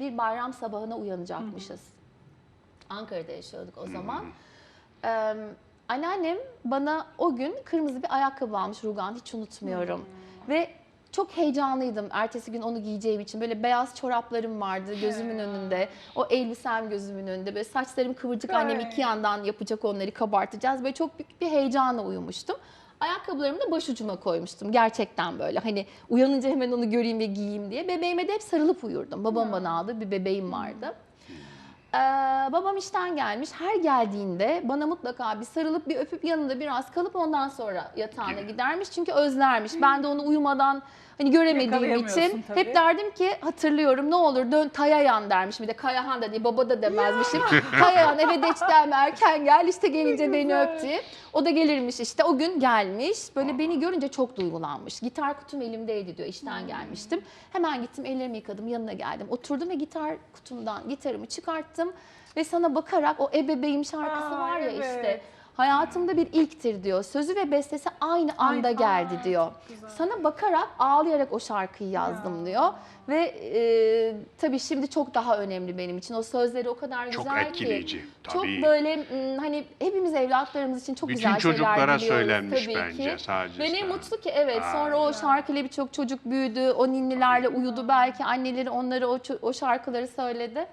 bir bayram sabahına uyanacakmışız. Ankara'da yaşıyorduk o zaman. Ee, anneannem bana o gün kırmızı bir ayakkabı almış rugan hiç unutmuyorum. Ve çok heyecanlıydım ertesi gün onu giyeceğim için. Böyle beyaz çoraplarım vardı gözümün önünde. O elbisem gözümün önünde. Böyle saçlarım kıvırcık annem iki yandan yapacak onları kabartacağız. Böyle çok büyük bir heyecanla uyumuştum. Ayakkabılarımı da başucuma koymuştum gerçekten böyle. Hani uyanınca hemen onu göreyim ve giyeyim diye. Bebeğime de hep sarılıp uyurdum. Babam bana aldı bir bebeğim vardı. Ee, babam işten gelmiş. Her geldiğinde bana mutlaka bir sarılıp bir öpüp yanında biraz kalıp ondan sonra yatağına gidermiş. Çünkü özlermiş. Ben de onu uyumadan hani göremediğim için tabii. hep derdim ki hatırlıyorum ne olur dön Tayayan dermiş. Bir de Kayahan da diye baba da demezmişim. Tayayan eve geç gelme erken gel işte gelince beni güzel. öp diye. O da gelirmiş işte o gün gelmiş. Böyle beni görünce çok duygulanmış. Gitar kutum elimdeydi diyor işten gelmiştim. Hemen gittim ellerimi yıkadım yanına geldim. Oturdum ve gitar kutumdan gitarımı çıkarttım. Ve sana bakarak o ebebeğim şarkısı Aa, var ya evet. işte. Hayatımda bir ilktir diyor. Sözü ve bestesi aynı anda Ay, geldi aa, diyor. güzel. Sana bakarak ağlayarak o şarkıyı yazdım Ya. diyor. Ve e, tabii şimdi çok daha önemli benim için. O sözleri o kadar Çok güzel etkileyici, ki. tabii. Çok böyle m, hani hepimiz evlatlarımız için çok Bütün güzel şeyler çocuklara diliyoruz söylenmiş tabii bence ki. sadece. Ve ne mutlu ki evet Aa, sonra o şarkıyla birçok çocuk büyüdü. O ninnilerle uyudu belki anneleri onları o, o şarkıları söyledi.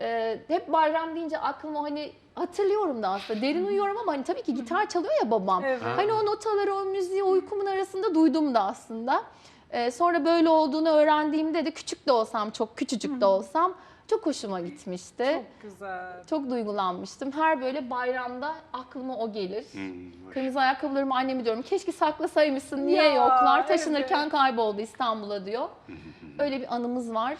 Ee, hep bayram deyince aklıma hani hatırlıyorum da aslında derin uyuyorum ama hani tabii ki gitar çalıyor ya babam. Evet. Hani o notaları o müziği uykumun arasında duydum da aslında. Ee, sonra böyle olduğunu öğrendiğimde de küçük de olsam çok küçücük de olsam çok hoşuma gitmişti. Çok güzel. Çok duygulanmıştım. Her böyle bayramda aklıma o gelir. Hmm, Kırmızı ayakkabılarımı anneme diyorum. Keşke saklasaymışsın. Niye Ya, yoklar? Taşınırken evet. kayboldu İstanbul'a diyor. Öyle bir anımız var.